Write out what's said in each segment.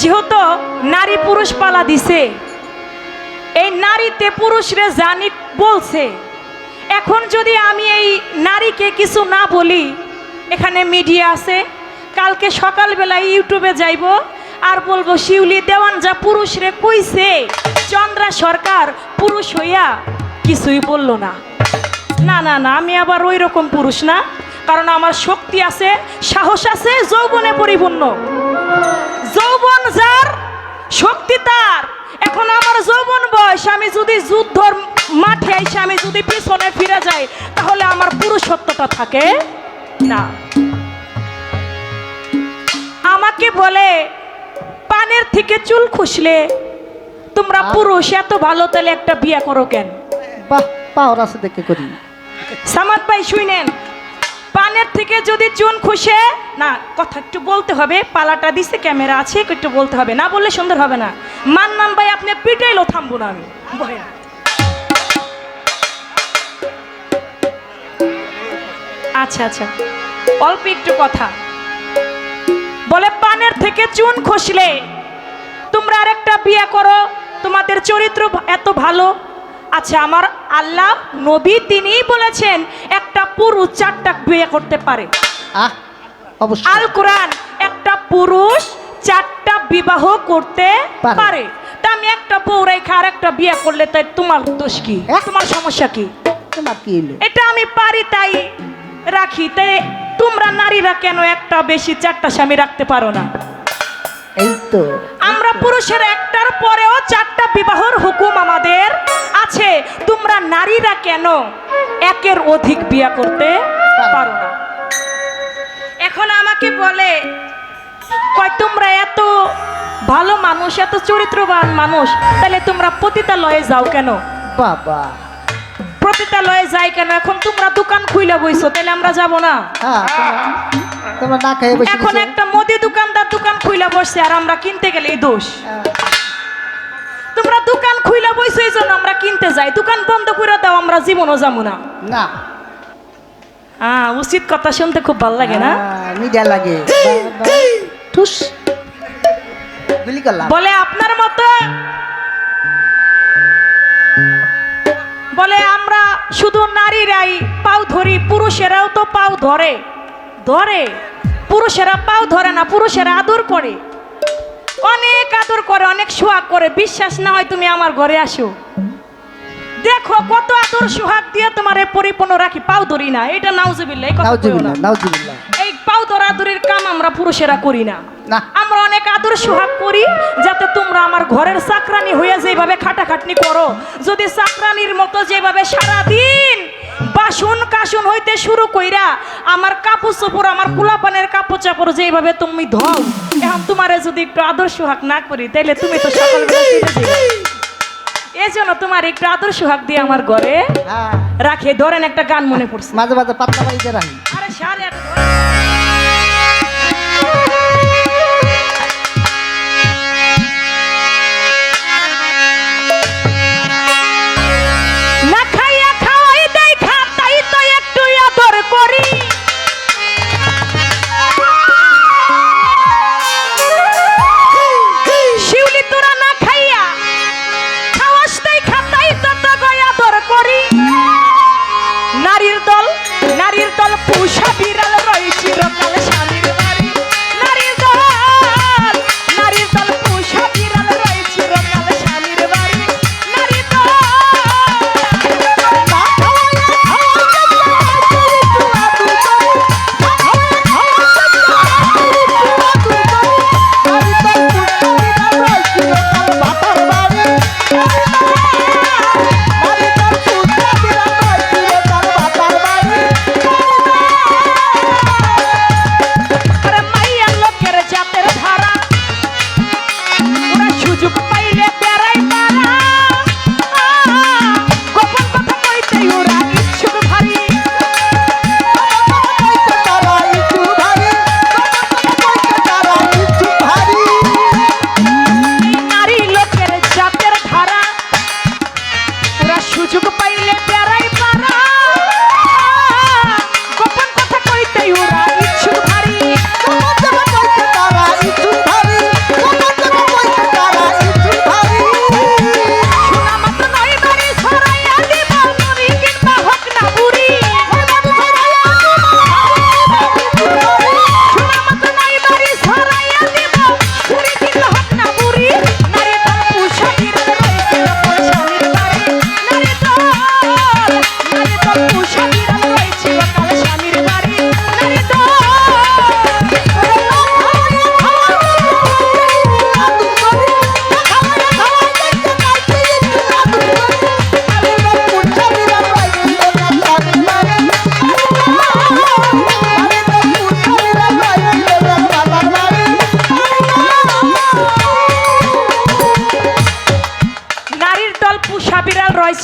যেহেতু নারী পুরুষ পালা দিছে, এই নারীতে পুরুষরে জানি বলছে, এখন যদি আমি এই নারীকে কিছু না বলি, এখানে মিডিয়া আছে, কালকে সকালবেলায় ইউটিউবে যাইব, আর বলব, শিউলি দেওয়ান যা পুরুষরে কইছে, চন্দ্রা সরকার পুরুষ হইয়া কিছুই বলল না। না না না, আমি আবার ওই রকম পুরুষ না, কারণ আমার শক্তি আছে, সাহস আছে, যৌবনে পরিপূর্ণ। যৌবন যার শক্তি তার। এখন আমার যৌবন বয়স আমি যদি যুদ্ধর মাঠে এসে আমি যদি পিছনে ফিরে যাই তাহলে আমার পুরুষত্বটা থাকে না। আমাকে বলে পানের থেকে চুল খুসলে তোমরা পুরুষ এত ভালো তাহলে একটা বিয়ে করো কেন? বাহ পাওয়ার আছে দেখে করি। সামাদ ভাই শুনেন পানের থেকে যদি চুন খুশে, না, কথা একটু বলতে হবে, পালাটা দিছে, ক্যামেরা আছে, একটু বলতে হবে, না বললে সুন্দর হবে না মান্নান ভাই, আপনি পিটাইলো থামবো না আমি। আচ্ছা আচ্ছা অল্প একটু কথা বলে পানের থেকে চুন খসলে তোমরা আরেকটা বিয়ে করো, তোমাদের চরিত্র এত ভালো আচ্ছা আমার আল্লাহ নবী তিনিই বলেছেন একটা পুরুষ চারটা বিয়ে করতে পারে। আল কোরআন একটা পুরুষ চারটা বিবাহ করতে পারে। তা আমি একটা বউ রেখে আর একটা বিয়ে করলে তাই তোমার দোষ কি? তোমার সমস্যা কি? তোমার কি এটা আমি পারি তাই রাখি। তাই তোমরা নারীরা কেন একটা বেশি চারটা স্বামী রাখতে পারো না? এই তো। পুরুষের একটার পরেও চারটা বিবাহর হুকুম আমাদের আছে। তোমরা নারীরা কেন একের অধিক বিয়া করতে পারো না? এখন আমাকে বলে কয় তোমরা এত ভালো মানুষ এত চরিত্রবান মানুষ তাহলে তোমরা পতিতালয়ে যাও কেন? বাবা। পতিতালয়ে যাই কেন? এখন তোমরা দোকান খুইলা বইছো তাহলে আমরা যাব না। হ্যাঁ তোমরা- না বসে এখন একটা দোকান খুইলা বসছে আর আমরা কিনতে গেলে এই দোষ। তোমরা দোকান খুইলা বইছো এই জন্য আমরা কিনতে যাই। দোকান বন্ধ করে দাও আমরা জীবনও যাব না। না। হ্যাঁ উচিত কথা শুনতে খুব ভালো লাগে না? মিডিয়া লাগে। ঠুস। বলে আপনার মতো বলে আমরা শুধু নারীরাই পাও ধরি পুরুষেরাও তো পাও ধরে। ধরে। পুরুষেরা পাও ধরে না পুরুষেরা আদর করে। অনেক আদর করে অনেক সোহাগ করে। বিশ্বাস না হয় তুমি আমার ঘরে আসো। দেখো কত আদর সোহাগ দিয়ে তোমার পরিপূর্ণ রাখি পাও ধরি না। এটা নাউজুবিল্লাহ এই কথা না। এই পাও ধরাধরির কাম আমরা পুরুষেরা করি না। না। আমরা অনেক আদর সোহাগ করি যাতে তোমরা আমার ঘরের চাকরানি হয়ে যেভাবে খাটাখাটনি করো। যদি চাকরানির মতো যেভাবে সারাদিন বাসন কাসন হইতে শুরু কইরা আমার কাপড় চোপড় আমার পোলাপানের কাপড় চাপড় যেভাবে তুমি ধও এখন তোমারে যদি একটু আদর্শ হাক না করি তাইলে তুমি তো সকালবেলা এই জন্য তোমার একটু আদর্শ হাক দিয়ে আমার ঘরে হ্যাঁ। রাখে। ধরেন একটা গান মনে পড়ছে। মাঝে মাঝে পাতলা বাড়িতে রাখি। আরে সারে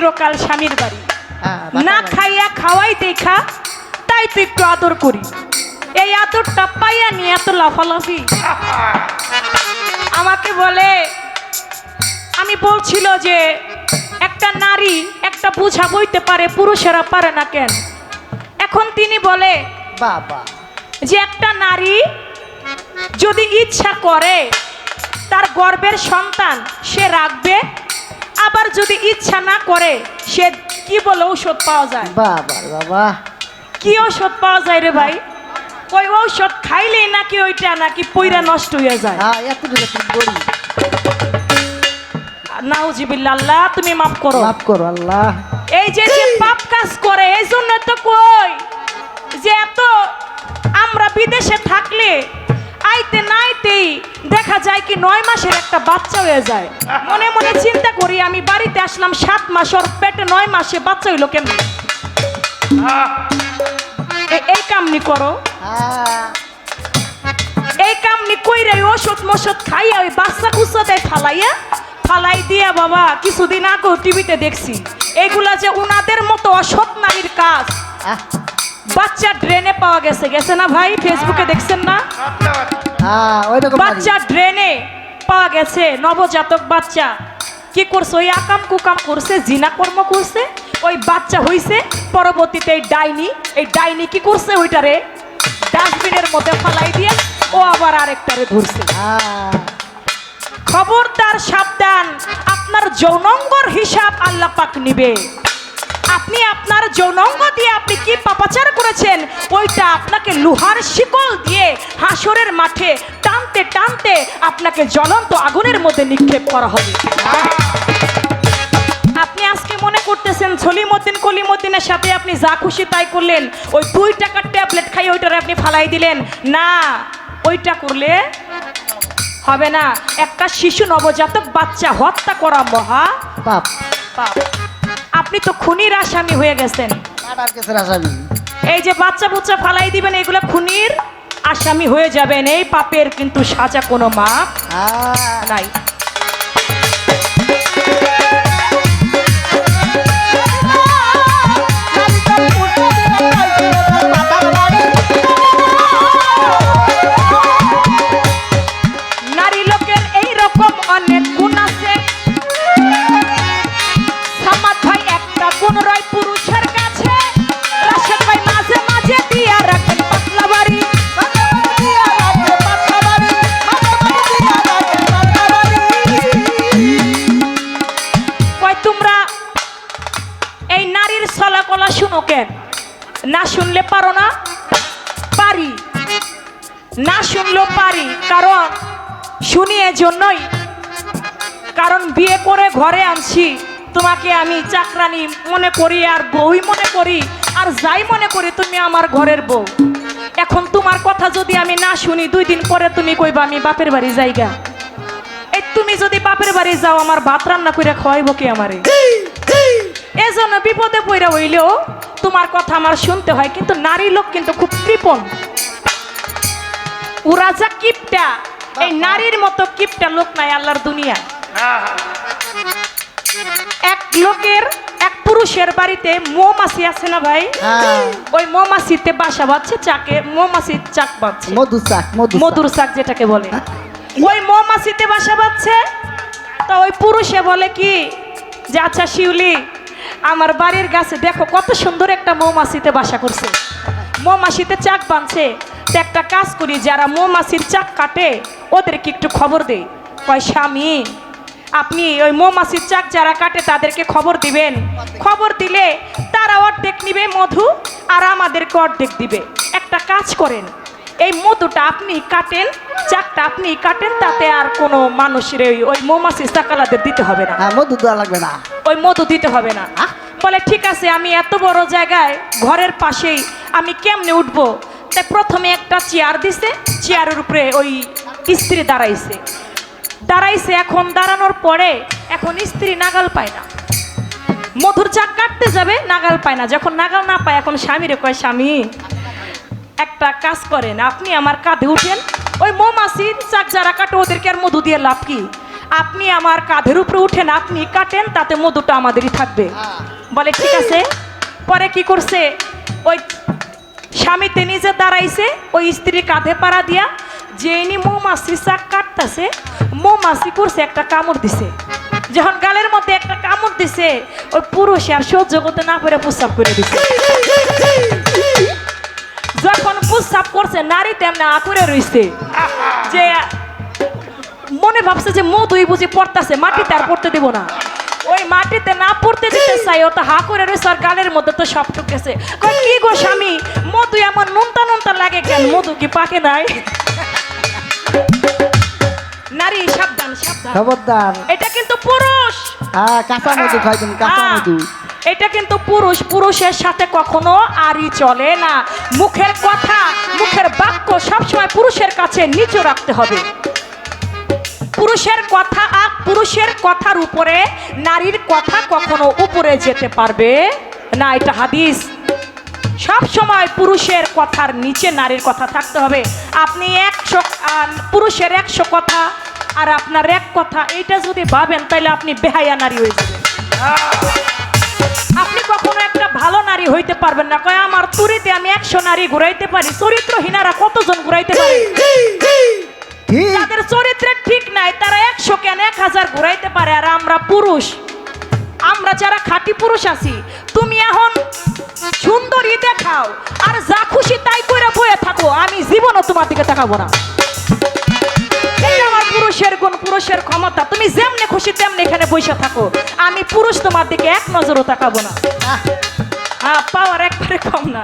চিরকাল স্বামীর বাড়ি। না খাইয়া খাওয়াই দেখা তাই তো একটু আদর করি। এই আদরটা পাইয়া নিয়ে এত লাফালাফি। আমাকে বলে আমি বলছিল যে একটা নারী একটা বুঝা বইতে পারে পুরুষেরা পারে না কেন? এখন তিনি বলে বাবা। যে একটা নারী যদি ইচ্ছা করে তার গর্বের সন্তান সে রাখবে আবার যদি ইচ্ছা না করে সে কি বলে ঔষধ পাওয়া যায়? বাবা বাবা। কি ঔষধ পাওয়া যায় রে ভাই? ওই ঔষধ খাইলেই নাকি ওইটা নাকি পইরা নষ্ট হয়ে যায়। হ্যাঁ নাউজিবিল্লা আল্লাহ তুমি মাফ করো। মাফ করো আল্লাহ। এই যে যে পাপ কাজ করে এই জন্য তো কই যে এত আমরা বিদেশে থাকলে আইতে নাইতেই দেখা যায় কি নয় মাসের একটা বাচ্চা হয়ে যায়। মনে মনে চিন্তা করি আমি বাড়িতে আসলাম সাত মাস ওর পেটে নয় মাসে বাচ্চা হইল কেমন? এই কামনি করো। এই কামনি কইরে ওষুধ মষুধ খাইয়া ওই বাচ্চা কুচ্চা দেয় ফালাইয়া ফালাই দিয়া বাবা কিছুদিন আগেও টিভিতে দেখছি। এগুলা যে উনাদের মতো অসৎ নারীর কাজ। বাচ্চা ড্রেনে পাওয়া গেছে গেছে না ভাই? ফেসবুকে দেখছেন না? বাচ্চা ড্রেনে পাওয়া গেছে নবজাতক বাচ্চা। কি করছে? ওই আকাম কুকাম করছে জিনা কর্ম করছে ওই বাচ্চা হইছে পরবর্তীতে এই ডাইনি। এই ডাইনি কি করছে ওইটারে? ডাস্টবিনের মধ্যে ফালাই দিয়ে ও আবার আরেকটারে ধরছে। হ্যাঁ। খবরদার সাবধান আপনার যৌনঙ্গর হিসাব আল্লাহ পাক নিবে। আপনি আপনার যৌনঙ্গ দিয়ে আপনি কি পাপাচার করেছেন? ওইটা আপনাকে লোহার শিকল দিয়ে হাসরের মাঠে টানতে টানতে আপনাকে জ্বলন্ত আগুনের মধ্যে নিক্ষেপ করা হবে। আপনি আজকে মনে করতেছেন সলিমুদ্দিন কলিমুদ্দিনের সাথে আপনি যা খুশি তাই করলেন ওই দুই টাকার ট্যাবলেট খাই ওইটারে আপনি ফালাই দিলেন। না ওইটা করলে হবে না। একটা শিশু নবজাতক বাচ্চা হত্যা করা মহা পাপ। পাপ। আপনি তো খুনির আসামি হয়ে গেছেন। আসামি? এই যে বাচ্চা বুচ্চা ফালাই দিবেন এগুলো খুনির আসামি হয়ে যাবেন। এই পাপের কিন্তু সাজা কোনো মাপ হ্যাঁ নাই। শুনো কেন না শুনলে পারো না, পারি। না শুনলেও পারি, কারণ শুনি এজন্যই। কারণ বিয়ে করে ঘরে আনছি, তোমাকে আমি চাকরানি মনে করি আর বউই মনে করি, আর যাই মনে করি তুমি আমার ঘরের বউ। এখন তোমার কথা যদি আমি না শুনি, দুই দিন পরে তুমি কইবা আমি বাপের বাড়ি যাইগা। এই তুমি যদি বাপের বাড়ি যাও, আমার ভাত রান্না করে খাওয়াইব কি আমারে? এজন্য বিপদে পইরা হইলেও তোমার কথা আমার শুনতে হয় কিন্তু নারী লোক কিন্তু খুব কৃপণ। ওরা যা কিপটা এই নারীর মতো কিপটা লোক নাই আল্লাহর দুনিয়া এক লোকের এক পুরুষের বাড়িতে মৌমাছি আছে না ভাই? হ্যাঁ। ওই মৌমাছিতে বাসা বাঁধছে চাকে মৌমাছির চাক বাঁধছে। মধু চাক। মধুর চাক। যেটাকে বলে। ওই মৌমাছিতে বাসা বাঁধছে তো ওই পুরুষে বলে কি যে আচ্ছা শিউলি আমার বাড়ির গাছে দেখো কত সুন্দর একটা মৌমাছিতে বাসা করছে। মৌমাছিতে চাক বাঁধছে। তো একটা কাজ করি, যারা মৌমাছির চাক কাটে, ওদেরকে একটু খবর দেই। কয়, স্বামী, আপনি ওই মৌমাছির চাক যারা কাটে, তাদেরকে খবর দিবেন। খবর দিলে তারা অর্ধেক নিবে মধু, আর আমাদেরকে অর্ধেক দিবে। একটা কাজ করেন এই মধুটা আপনি কাটেন চাকটা আপনি কাটেন তাতে আর কোনো মানুষের ওই- ওই মৌমাছি চাকালাদের দিতে হবে না। হ্যাঁ মধু দেওয়া লাগবে না। ওই মধু দিতে হবে না। বলে ঠিক আছে আমি এত বড় জায়গায় ঘরের পাশেই আমি কেমনে উঠবো? তাই প্রথমে একটা চেয়ার দিছে চেয়ারের উপরে ওই স্ত্রী দাঁড়াইছে। দাঁড়াইছে এখন দাঁড়ানোর পরে এখন স্ত্রী নাগাল পায় না। মধুর চাক কাটতে যাবে নাগাল পায় না। যখন নাগাল না পায় এখন স্বামীরে কয় স্বামী একটা কাজ করেন আপনি আমার কাঁধে উঠেন ওই মৌমাছির চাক যারা কাটে ওদেরকে আর মধু দিয়ে লাভ কি? আপনি আমার কাঁধের উপরে উঠেন আপনি কাটেন তাতে মধুটা আমাদেরই থাকবে। বলে ঠিক আছে। পরে কি করছে? ওই স্বামীতে নিজে দাঁড়াইছে ওই স্ত্রী কাঁধে পাড়া দিয়া যে ইনি মৌমাছি চাক কাটতেছে মৌমাছি করছে একটা কামড় দিছে। যখন গালের মধ্যে একটা কামড় দিছে ওই পুরুষ আর সহ্য করতে না পেরে প্রস্তাব করে দিছে। যখন প্রস্তাব করছে নারী তেমনি আকুরে রইছে। যে মনে ভাবছে যে মধুই বুঝি পড়তাছে মাটিতে আর পড়তে দেব না। ওই মাটিতে না পড়তে দিতে চাই ও তো হা করে রয়েছে আর গালের মধ্যে তো সব ঢুকেছে। কি গো স্বামী মধু এমন নুনতা নুনতা লাগে কেন? মধু কি পাকে নাই? নারী সাবধান সাবধান। এটা কিন্তু পুরুষ। হ্যাঁ কাঁচা মধু খাই তুমি কাঁচা মধু। এটা কিন্তু পুরুষ, পুরুষের সাথে কখনো আরই চলে না। মুখের কথা, মুখের বাক্য সবসময় পুরুষের কাছে নিচু রাখতে হবে। পুরুষের কথা আর পুরুষের কথার উপরে, নারীর কথা কখনো উপরে যেতে পারবে না, এটা হাদিস। সব সময় পুরুষের কথার নিচে নারীর কথা থাকতে হবে। আপনি একশো পুরুষের একশো কথা আর আপনার এক কথা, এইটা যদি ভাবেন তাহলে আপনি বেহায়া নারী হয়ে যাবেন। আপনি কখনো একটা ভালো নারী হইতে পারবেন না। কয়, আমার তুরিতে আমি একশো নারী ঘুরাইতে পারি, চরিত্রহীনারা কতজন ঘুরাইতে পারে? যাদের চরিত্রের ঠিক নাই, তারা একশো কেন এক হাজার ঘুরাইতে পারে, আর আমরা পুরুষ। আমরা যারা খাঁটি পুরুষ আছি, তুমি এখন সুন্দরী দেখাও, আর যা খুশি তাই করে বয়ে থাকো, আমি জীবনও তোমার দিকে তাকাবো না। পুরুষের গুণ পুরুষের ক্ষমতা। তুমি যেমনি খুশি তেমনি এখানে বসে থাকো। আমি পুরুষ তোমার দিকে এক নজরও তাকাবো না। হ্যাঁ পাওয়ার একবারে কম না।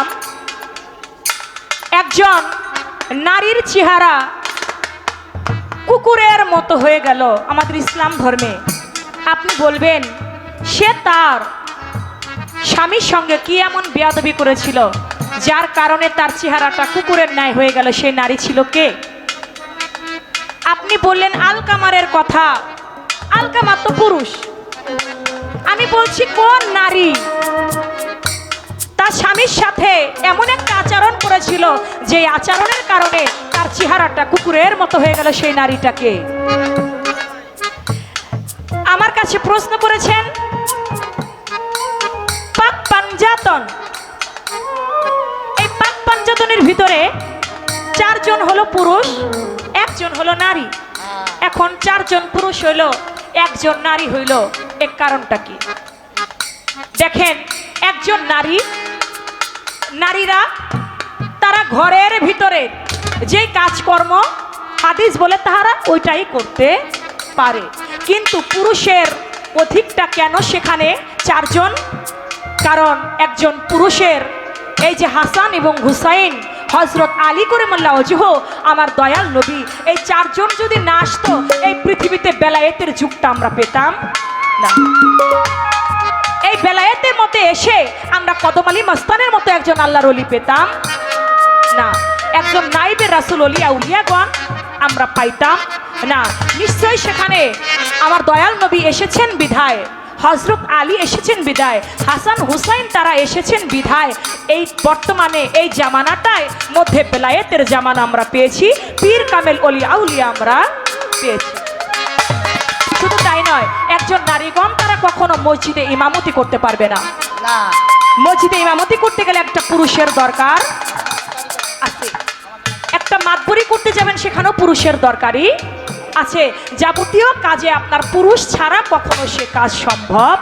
রেখেছিলাম একজন নারীর চেহারা কুকুরের মতো হয়ে গেল আমাদের ইসলাম ধর্মে। আপনি বলবেন, সে তার স্বামীর সঙ্গে কি এমন বেয়াদবি করেছিল, যার কারণে তার চেহারাটা কুকুরের ন্যায় হয়ে গেল, সে নারী ছিল কে? আপনি বললেন, আলকামারের কথা। আলকামার তো পুরুষ। আমি বলছি, কোন নারী তার স্বামীর সাথে এমন একটা আচরণ করেছিল যে আচরণের কারণে তার চেহারাটা কুকুরের মতো হয়ে গেল সেই নারীটাকে। আমার কাছে প্রশ্ন করেছেন, পাক পাঞ্জাতন। এই পাক পাঞ্জাতনের ভিতরে চারজন হলো পুরুষ, একজন হলো নারী। এখন চারজন পুরুষ হইল, একজন নারী হইল, এর কারণটা কি? দেখেন, একজন নারী নারীরা, তারা ঘরের ভিতরে যে কাজকর্ম হাদিস বলে তাহারা ওইটাই করতে পারে। কিন্তু পুরুষের অধিকটা কেন সেখানে চারজন? কারণ একজন পুরুষের, এই যে হাসান এবং হুসাইন হজরত আলী করে মোল্লা অজহ আমার দয়াল নবী, এই চারজন যদি না আসতো, এই পৃথিবীতে বেলায়েতের যুগটা আমরা পেতাম না। বেলায়েতের মধ্যে এসে আমরা কদম আলী মস্তানের মতো একজন আল্লাহর অলি পেতাম। না, একজন নাইবের রাসুল অলিয়া উলিয়াগণ আমরা পাইতাম। না, নিশ্চয়ই সেখানে আমার দয়াল নবী এসেছেন বিধায় হজরত আলী এসেছেন বিদায় হাসান হুসাইন তারা এসেছেন বিধায়। এই বর্তমানে এই জামানাটায় মধ্যে বেলায়েতের জামানা আমরা পেয়েছি, পীর কামেল অলি আউলিয়া আমরা পেয়েছি। তাই নয়। একজন নারীগণ তারা কখনো মসজিদে ইমামতি করতে পারবে না। না। মসজিদে ইমামতি করতে গেলে একটা পুরুষের দরকার আছে। একটা মাতবরি করতে যাবেন সেখানেও পুরুষের দরকারই আছে। যাবতীয় কাজে আপনার পুরুষ ছাড়া কখনো সে কাজ সম্ভব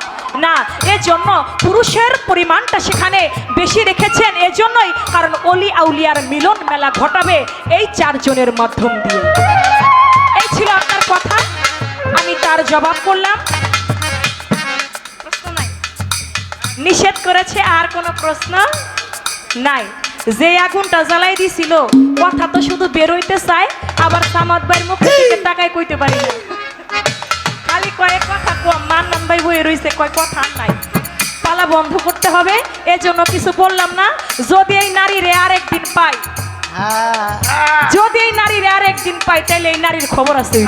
না। এজন্য পুরুষের পরিমাণটা সেখানে বেশি রেখেছেন এজন্যই কারণ অলি আউলিয়ার মিলন মেলা ঘটাবে এই চারজনের মাধ্যম দিয়ে। জবাব করলাম। প্রশ্ন নাই। নিষেধ করেছে আর কোনো প্রশ্ন নাই। যে আগুনটা জ্বালাই দিছিল কথা তো শুধু বেরোইতে চায় আবার সামাদ ভাইয়ের মুখের দিকে তাকায় কইতে পারি না। খালি কয়েক কথা কম মান্নান ভাই বয়ে রইছে কয় কথা নাই। পালা বন্ধ করতে হবে এজন্য কিছু বললাম না। যদি এই নারীরে আর একদিন পাই হ্যাঁ। যদি এই নারীরে আর একদিন পাই তাহলে এই নারীর খবর আছে